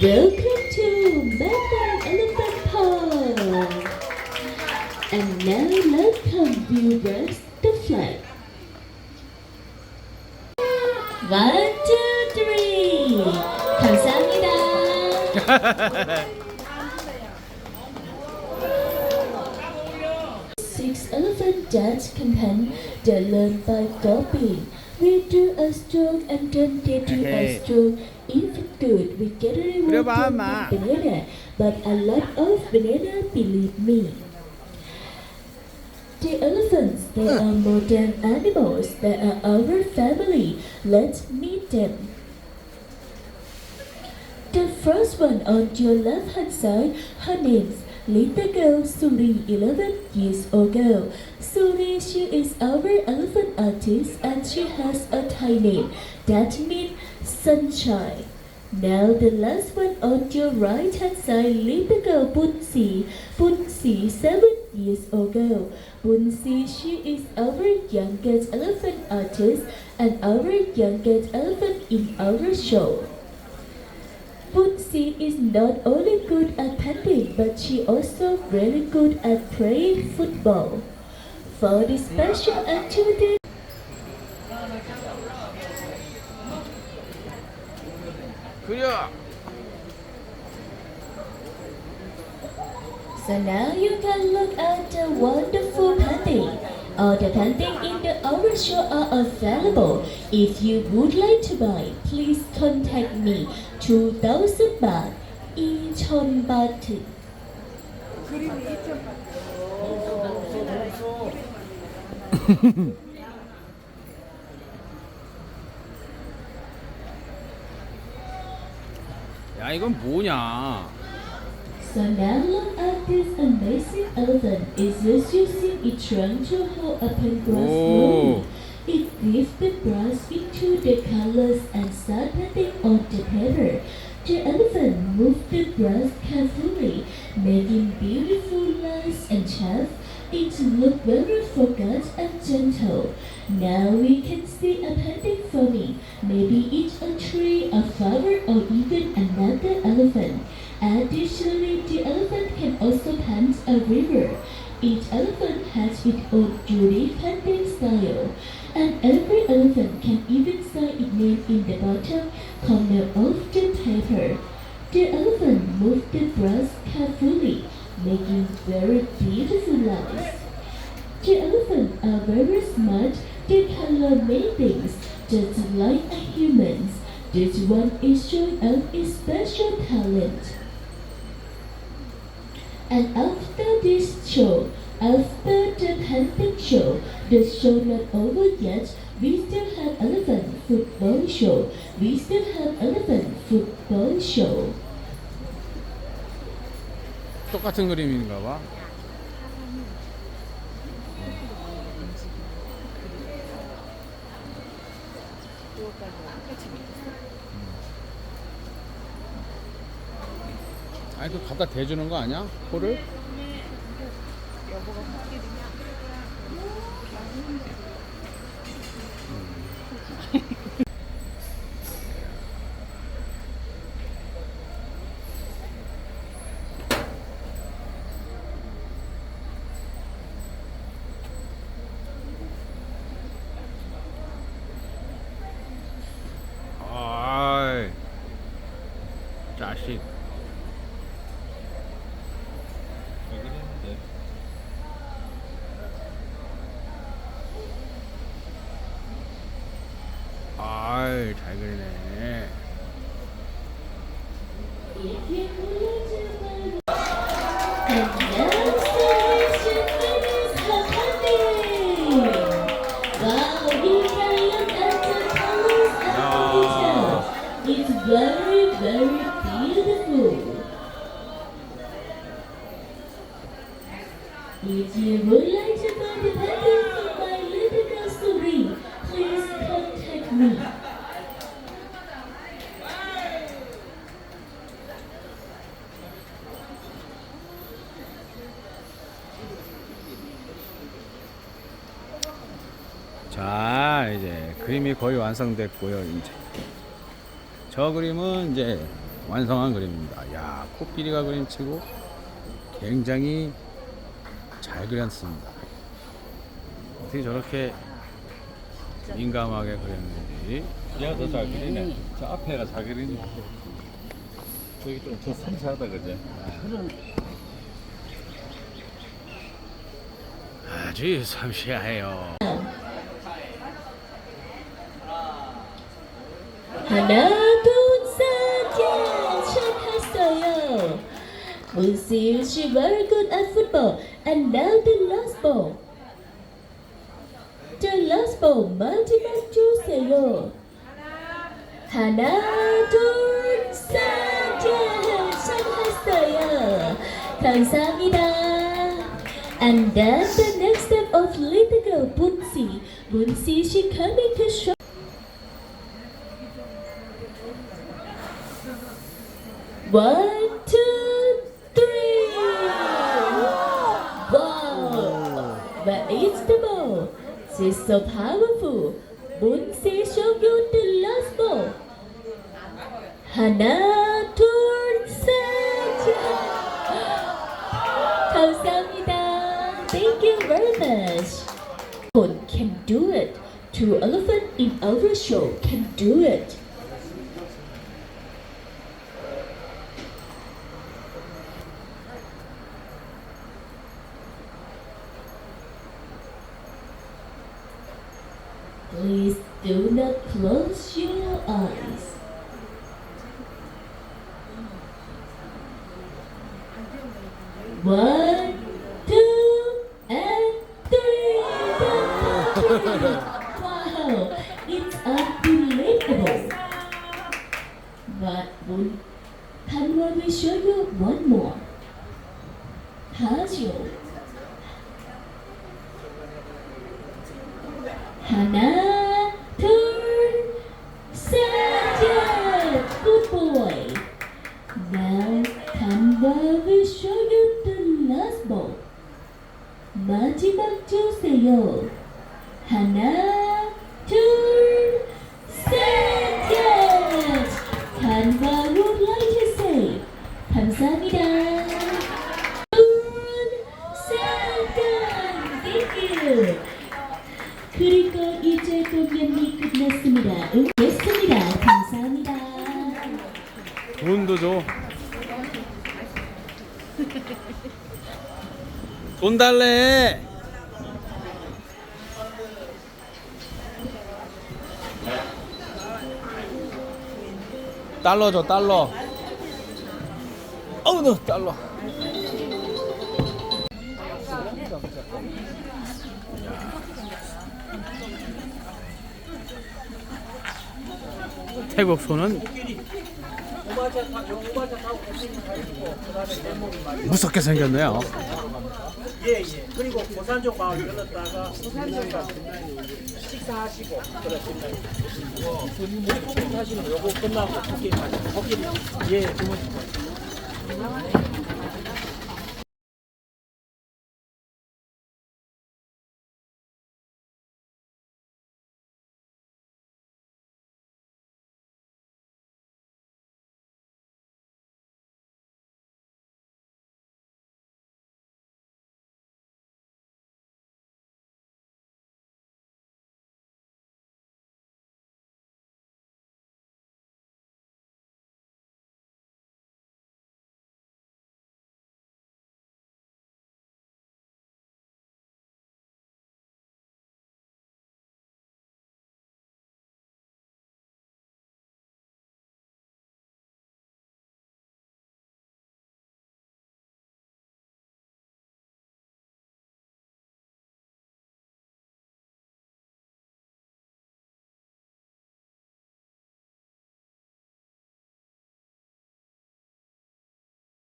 Welcome to Madman Elephant Park. And now welcome viewers the flag. One, two, three. 감사합니다. Six elephant dance campaign that learn by copying. We do a stroke and then they do a stroke. if we do banana, but a lot of banana, believe me. The elephants, they are modern animals. They are our family. Let's meet them. The first one on your left hand side, her name's little girl Suri, 11 years old girl. Suri, she is our elephant artist and she has a Thai name. That means sunshine. Now the last one on your right hand side, little girl Bunsi. Bunsi, 7 years old girl. Bunsi, she is our youngest elephant artist and our youngest elephant in our show. Bootsy is not only good at painting, but she also very good at playing football. For this special activity, 그려. so now you can look at the wonderful painting. All the painting in the our show are available. If you would like to buy, please contact me. 2,000 baht, 2,000 baht. 야 이건 뭐냐? So now look at this amazing elephant. It's just using its trunk to hold a paintbrush Oh. slowly. It dips the brush into the colors and start painting on the paper. The elephant moves the brush carefully, making beautiful lines and shapes. It looks very focused and gentle. Now we can see a painting forming. Maybe it's a tree, a flower, or even another elephant. Additionally, the elephant can also paint a river. Each elephant has its own unique painting style, and every elephant can even sign its name in the bottom corner of the paper. The elephant moves the brush carefully, making very beautiful lines. The elephants are very smart. They can learn many things, just like a humans. This one is showing off its special talent. And after this show, after the painting show, the show not over yet. We still have elephant football show. We still have elephant football show. 똑같은 그림인가 봐. 아니 그 갖다 대주는 거 아니야? 코를? 그림이 거의 완성됐고요 이제 저 그림은 이제 완성한 그림입니다. 야, 코끼리가 그림치고 굉장히 잘 그렸습니다. 어떻게 저렇게 민감하게 그렸는지. 얘가 더 잘 그리네. 저 앞에가 잘 그리네. 저기 좀더 섬세하다 그제. 아주 섬세해요. 하나 둘셋예 시작했어요 문세윤 씨 very good at football and now the last ball the last ball 마지막 주세요 하나 둘셋예 시작했어요 감사합니다 and then the next step of little girl 문씨 문씨 she coming to show One, two, three. Wow! Where is the ball? She's so powerful. Moon says show you the last ball. 하나, 둘, 셋. 감사합니다. Thank you very much. One can do it. Two elephant in our show can do it. Please do not close your eyes. One, two, and three. wow, it's unbelievable. But one, Hanwha will show you one more. Hajio. 하나, 돈도 줘. 돈 달래. 달러 줘, 달러. 어우, 너 달러. 태국 소는 무섭게 생겼네요. 예, 예. 그리고 고산족 마을 들렀다가 고산족 가서 식사하시고 그렇습니다. 어, 식사하시고 요거 끝나고 코끼리 가시고 코끼리 예, 주무시고.